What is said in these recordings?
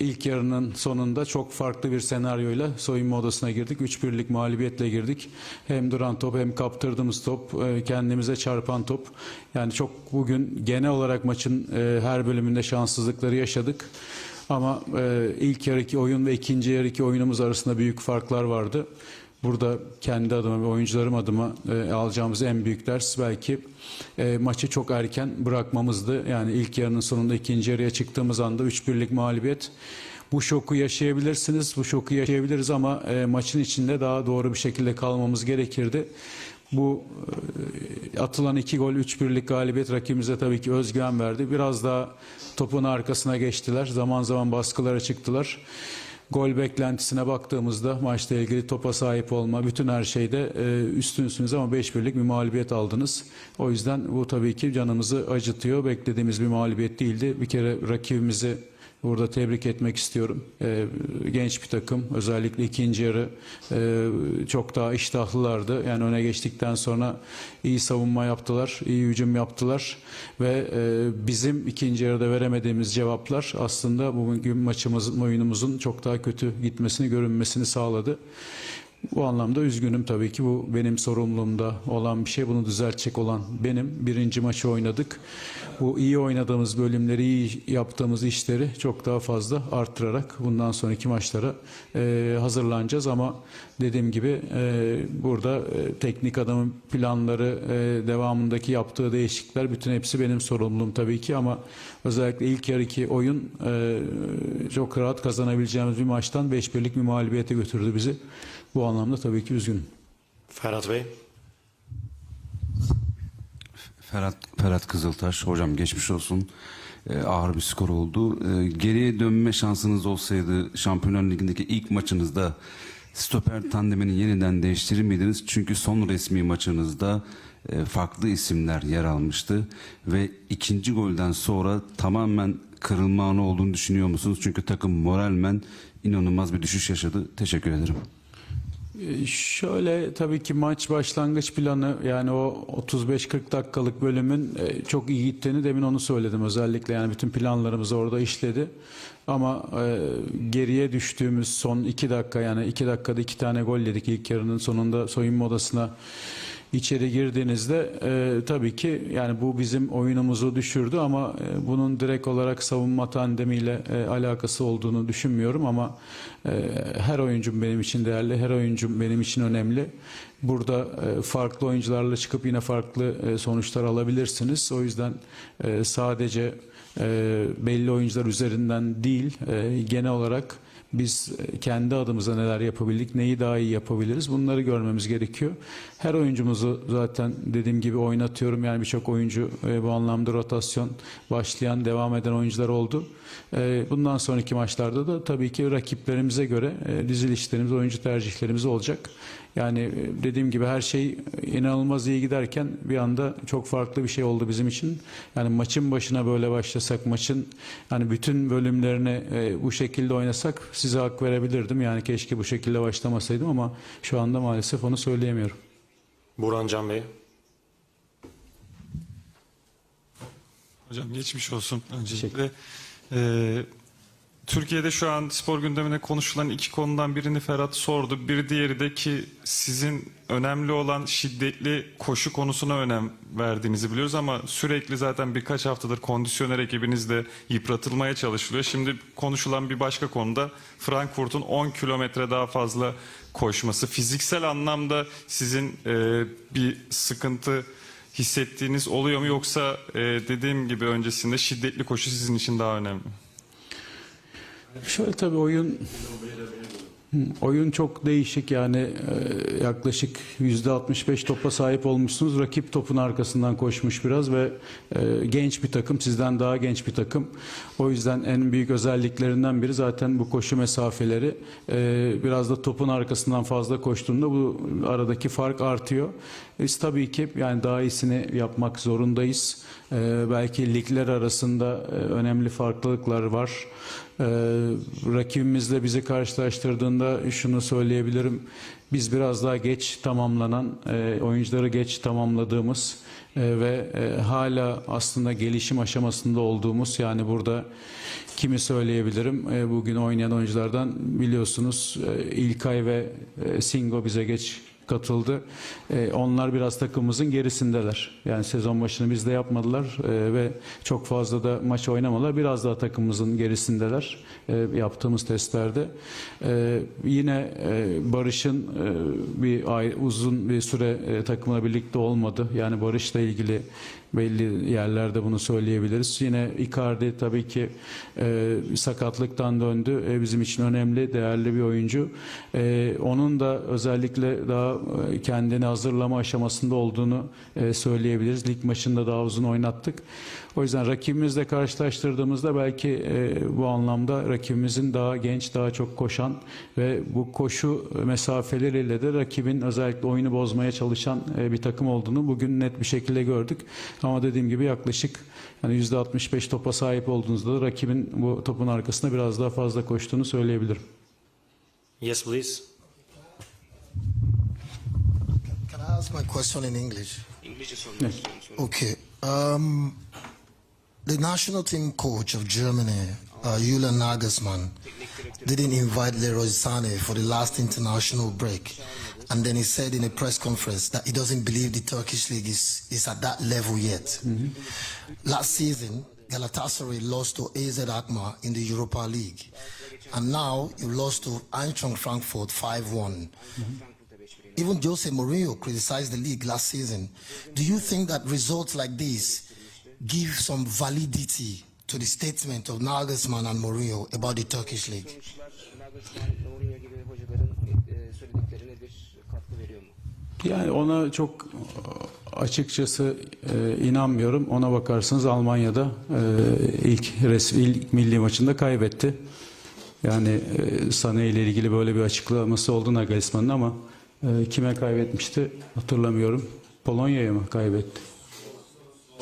İlk yarının sonunda çok farklı bir senaryoyla soyunma odasına girdik. 3-1'lik mağlubiyetle girdik. Hem duran top hem kaptırdığımız top, e, kendimize çarpan top. Yani çok bugün genel olarak maçın e, her bölümünde şanssızlıkları yaşadık. Ama e, ilk yarıki oyun ve ikinci yarıki oyunumuz arasında büyük farklar vardı. Burada kendi adıma ve oyuncularım adıma e, alacağımız en büyük ders belki e, maçı çok erken bırakmamızdı. Yani ilk yarının sonunda ikinci yarıya çıktığımız anda 3-1'lik mağlubiyet. Bu şoku yaşayabilirsiniz, bu şoku yaşayabiliriz ama e, maçın içinde daha doğru bir şekilde kalmamız gerekirdi. Bu e, atılan iki gol 3-1'lik galibiyet rakibimize tabii ki özgüven verdi. Biraz daha topun arkasına geçtiler. Zaman zaman baskılara çıktılar. Gol beklentisine baktığımızda maçla ilgili topa sahip olma, bütün her şeyde e, üstünsünüz ama 5-1'lik bir mağlubiyet aldınız. O yüzden bu tabii ki canımızı acıtıyor. Beklediğimiz bir mağlubiyet değildi. Bir kere rakibimizi burada tebrik etmek istiyorum. E, genç bir takım. Özellikle ikinci yarı e, çok daha iştahlılardı. Yani öne geçtikten sonra iyi savunma yaptılar, iyi hücum yaptılar ve e, bizim ikinci yarıda veremediğimiz cevaplar aslında bugün maçımızın, oyunumuzun çok daha kötü gitmesini, görünmesini sağladı. Bu anlamda üzgünüm tabii ki bu benim sorumluluğumda olan bir şey. Bunu düzeltecek olan benim. Birinci maçı oynadık. Bu iyi oynadığımız bölümleri, iyi yaptığımız işleri çok daha fazla arttırarak bundan sonraki maçlara e, hazırlanacağız. Ama dediğim gibi e, burada e, teknik adamın planları, e, devamındaki yaptığı değişiklikler bütün hepsi benim sorumluluğum tabii ki. Ama özellikle ilk yarıki oyun e, çok rahat kazanabileceğimiz bir maçtan 5-1'lik bir mağlubiyete götürdü bizi. Bu anlamda tabii ki üzgünüm. Ferhat Bey. Ferhat, Ferhat Kızıltaş, hocam geçmiş olsun. Ee, ağır bir skor oldu. Ee, geriye dönme şansınız olsaydı Şampiyonlar Ligi'ndeki ilk maçınızda stoper tandemini yeniden değiştirir miydiniz? Çünkü son resmi maçınızda e, farklı isimler yer almıştı ve ikinci golden sonra tamamen kırılma anı olduğunu düşünüyor musunuz? Çünkü takım moralmen inanılmaz bir düşüş yaşadı. Teşekkür ederim. Ee, Şöyle tabii ki maç başlangıç planı yani o 35-40 dakikalık bölümün e, çok iyi gittiğini demin onu söyledim özellikle yani bütün planlarımız orada işledi. Ama e, geriye düştüğümüz son 2 dakika yani 2 dakikada 2 tane gol yedik ilk yarının sonunda soyunma odasına içeri girdiğinizde e, tabii ki yani bu bizim oyunumuzu düşürdü ama e, bunun direkt olarak savunma tandemiyle e, alakası olduğunu düşünmüyorum ama e, her oyuncum benim için değerli, her oyuncum benim için önemli. Burada e, farklı oyuncularla çıkıp yine farklı e, sonuçlar alabilirsiniz. O yüzden e, sadece e, belli oyuncular üzerinden değil, e, genel olarak biz e, kendi adımıza neler yapabildik, neyi daha iyi yapabiliriz bunları görmemiz gerekiyor. Her oyuncumuzu zaten dediğim gibi oynatıyorum. Yani birçok oyuncu e, bu anlamda rotasyon başlayan, devam eden oyuncular oldu. E, Bundan sonraki maçlarda da tabii ki rakiplerimize göre dizilişlerimiz, oyuncu tercihlerimiz olacak. Yani e, dediğim gibi her şey inanılmaz iyi giderken bir anda çok farklı bir şey oldu bizim için. Yani maçın başına böyle başlasak, maçın yani bütün bölümlerine e, bu şekilde oynasak size hak verebilirdim. Yani keşke bu şekilde başlamasaydım ama şu anda maalesef onu söyleyemiyorum. Burhan Can Bey. Hocam geçmiş olsun öncelikle. Ee, Türkiye'de şu an spor gündemine konuşulan iki konudan birini Ferhat sordu. Bir diğeri de ki sizin önemli olan şiddetli koşu konusuna önem verdiğinizi biliyoruz ama sürekli zaten birkaç haftadır kondisyoner ekibinizde yıpratılmaya çalışılıyor. Şimdi konuşulan bir başka konuda Frankfurt'un 10 kilometre daha fazla koşması. Fiziksel anlamda sizin e, bir sıkıntı hissettiğiniz oluyor mu yoksa e, dediğim gibi öncesinde şiddetli koşu sizin için daha önemli? Şöyle tabii oyun oyun çok değişik yani e, yaklaşık %65 topa sahip olmuşsunuz. Rakip topun arkasından koşmuş biraz ve e, genç bir takım sizden daha genç bir takım. O yüzden en büyük özelliklerinden biri zaten bu koşu mesafeleri. E, biraz da topun arkasından fazla koştuğunda bu aradaki fark artıyor. Biz tabii ki yani daha iyisini yapmak zorundayız. Ee, belki ligler arasında e, önemli farklılıklar var. Ee, rakibimizle bizi karşılaştırdığında şunu söyleyebilirim. Biz biraz daha geç tamamlanan, e, oyuncuları geç tamamladığımız e, ve e, hala aslında gelişim aşamasında olduğumuz yani burada kimi söyleyebilirim? E, bugün oynayan oyunculardan biliyorsunuz e, İlkay ve e, Singo bize geç katıldı. E, onlar biraz takımımızın gerisindeler. Yani sezon başını bizde yapmadılar e, ve çok fazla da maç oynamadılar. Biraz daha takımımızın gerisindeler e, yaptığımız testlerde. E, yine e, Barış'ın e, bir ay, uzun bir süre e, takımla birlikte olmadı. Yani Barış'la ilgili belli yerlerde bunu söyleyebiliriz. Yine Icardi tabii ki e, sakatlıktan döndü. E, bizim için önemli, değerli bir oyuncu. E, onun da özellikle daha kendini hazırlama aşamasında olduğunu e, söyleyebiliriz. Lig maçında daha uzun oynattık. O yüzden rakibimizle karşılaştırdığımızda belki e, bu anlamda rakibimizin daha genç, daha çok koşan ve bu koşu mesafeleriyle de rakibin özellikle oyunu bozmaya çalışan e, bir takım olduğunu bugün net bir şekilde gördük. Ama dediğim gibi yaklaşık yani %65 topa sahip olduğunuzda da rakibin bu topun arkasında biraz daha fazla koştuğunu söyleyebilirim. Yes, please. I ask my question in English? İngilizce sormak istiyorum. sorun. Okay. Um, the national team coach of Germany, uh, Julian Nagelsmann, didn't invite Leroy Sané for the last international break. And then he said in a press conference that he doesn't believe the Turkish league is, is at that level yet. Last season, Galatasaray lost to AZ Alkmaar in the Europa League. And now you lost to Eintracht Frankfurt 5-1. Even Jose Mourinho criticized the league last season. Do you think that results like this give some validity to the statement of Nagelsmann and Mourinho about the Turkish league? Yani ona çok e, açıkçası e, inanmıyorum. Ona bakarsanız Almanya'da e, ilk resmi ilk milli maçında kaybetti. Yani e, Sané ile ilgili böyle bir açıklaması oldu Nagelsmann'ın ama e, kime kaybetmişti hatırlamıyorum. Polonya'ya mı kaybetti?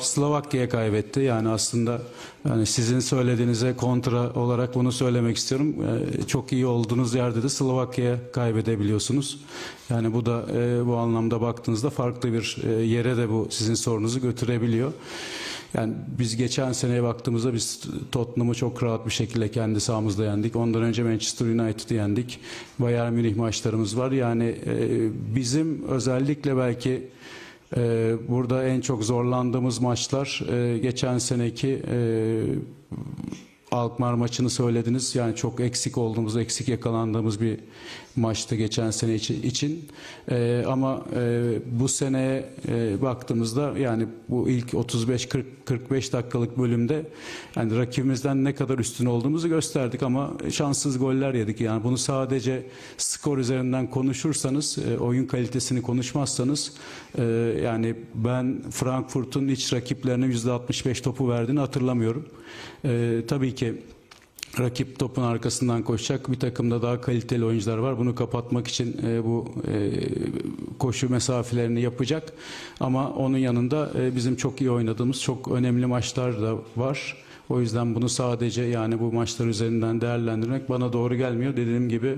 Slovakya'ya kaybetti. Yani aslında yani sizin söylediğinize kontra olarak bunu söylemek istiyorum. Ee, çok iyi olduğunuz yerde de Slovakya'ya kaybedebiliyorsunuz. Yani bu da e, bu anlamda baktığınızda farklı bir e, yere de bu sizin sorunuzu götürebiliyor. Yani biz geçen seneye baktığımızda biz Tottenham'ı çok rahat bir şekilde kendi sahamızda yendik. Ondan önce Manchester United'ı yendik. Bayern Münih maçlarımız var. Yani e, bizim özellikle belki ee, burada en çok zorlandığımız maçlar e, geçen seneki e, Alkmaar maçını söylediniz. Yani çok eksik olduğumuz, eksik yakalandığımız bir maçtı geçen sene içi- için. Ee, ama e, bu seneye e, baktığımızda yani bu ilk 35-40 45 dakikalık bölümde yani rakibimizden ne kadar üstün olduğumuzu gösterdik ama şanssız goller yedik. Yani bunu sadece skor üzerinden konuşursanız, e, oyun kalitesini konuşmazsanız e, yani ben Frankfurt'un iç rakiplerine %65 topu verdiğini hatırlamıyorum. E, tabii ki rakip topun arkasından koşacak. Bir takımda daha kaliteli oyuncular var. Bunu kapatmak için e, bu e, koşu mesafelerini yapacak. Ama onun yanında e, bizim çok iyi oynadığımız çok önemli maçlar da var. O yüzden bunu sadece yani bu maçlar üzerinden değerlendirmek bana doğru gelmiyor. Dediğim gibi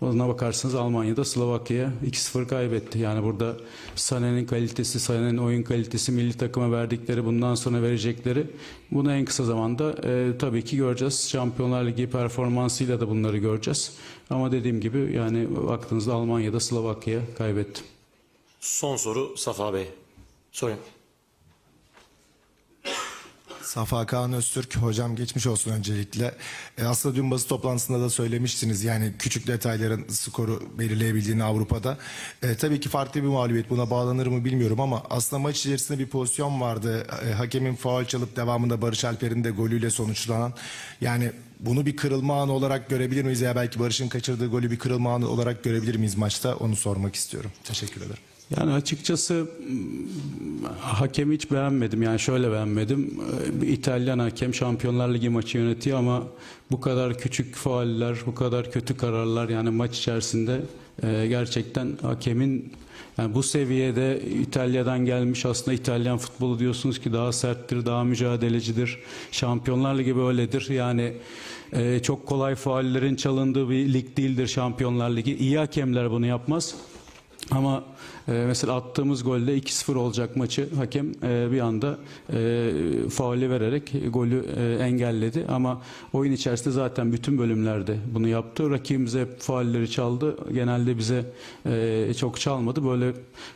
ona bakarsanız Almanya'da Slovakya'ya 2-0 kaybetti. Yani burada Sané'nin kalitesi, Sané'nin oyun kalitesi, milli takıma verdikleri, bundan sonra verecekleri bunu en kısa zamanda e, tabii ki göreceğiz. Şampiyonlar Ligi performansıyla da bunları göreceğiz. Ama dediğim gibi yani baktığınızda Almanya'da Slovakya'ya kaybetti. Son soru Safa Bey. Sorun. Safa Kaan Öztürk hocam geçmiş olsun öncelikle. E, aslında dün basın toplantısında da söylemiştiniz yani küçük detayların skoru belirleyebildiğini Avrupa'da. E, tabii ki farklı bir mağlubiyet buna bağlanır mı bilmiyorum ama aslında maç içerisinde bir pozisyon vardı. E, hakemin faul çalıp devamında Barış Alper'in de golüyle sonuçlanan. Yani bunu bir kırılma anı olarak görebilir miyiz ya belki Barış'ın kaçırdığı golü bir kırılma anı olarak görebilir miyiz maçta? Onu sormak istiyorum. Teşekkür ederim. Yani açıkçası mm, hakemi hiç beğenmedim. Yani şöyle beğenmedim. Bir İtalyan hakem Şampiyonlar Ligi maçı yönetiyor ama bu kadar küçük fauller, bu kadar kötü kararlar yani maç içerisinde e, gerçekten hakemin yani bu seviyede İtalya'dan gelmiş aslında İtalyan futbolu diyorsunuz ki daha serttir, daha mücadelecidir. Şampiyonlar Ligi böyledir. Yani e, çok kolay faullerin çalındığı bir lig değildir Şampiyonlar Ligi. İyi hakemler bunu yapmaz. Ama e, mesela attığımız golde 2-0 olacak maçı hakem e, bir anda e, fauli vererek golü e, engelledi. Ama oyun içerisinde zaten bütün bölümlerde bunu yaptı. Rakibimize hep faulleri çaldı. Genelde bize e, çok çalmadı. Böyle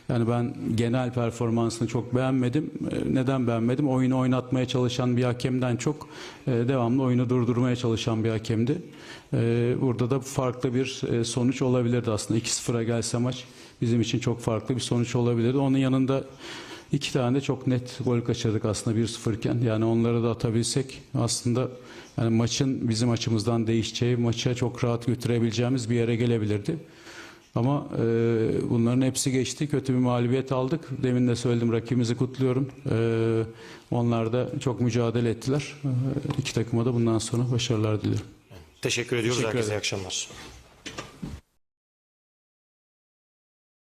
yani ben genel performansını çok beğenmedim. E, neden beğenmedim? Oyunu oynatmaya çalışan bir hakemden çok e, devamlı oyunu durdurmaya çalışan bir hakemdi. E, burada da farklı bir e, sonuç olabilirdi aslında. 2-0'a gelse maç bizim için çok farklı bir sonuç olabilirdi. Onun yanında iki tane de çok net gol kaçırdık aslında 1-0 iken. Yani onları da atabilsek aslında yani maçın bizim açımızdan değişeceği, maça çok rahat götürebileceğimiz bir yere gelebilirdi. Ama e, bunların hepsi geçti. Kötü bir mağlubiyet aldık. Demin de söyledim rakibimizi kutluyorum. E, onlar da çok mücadele ettiler. E, iki takıma da bundan sonra başarılar diliyorum. Teşekkür ediyoruz. Teşekkür Herkese iyi akşamlar.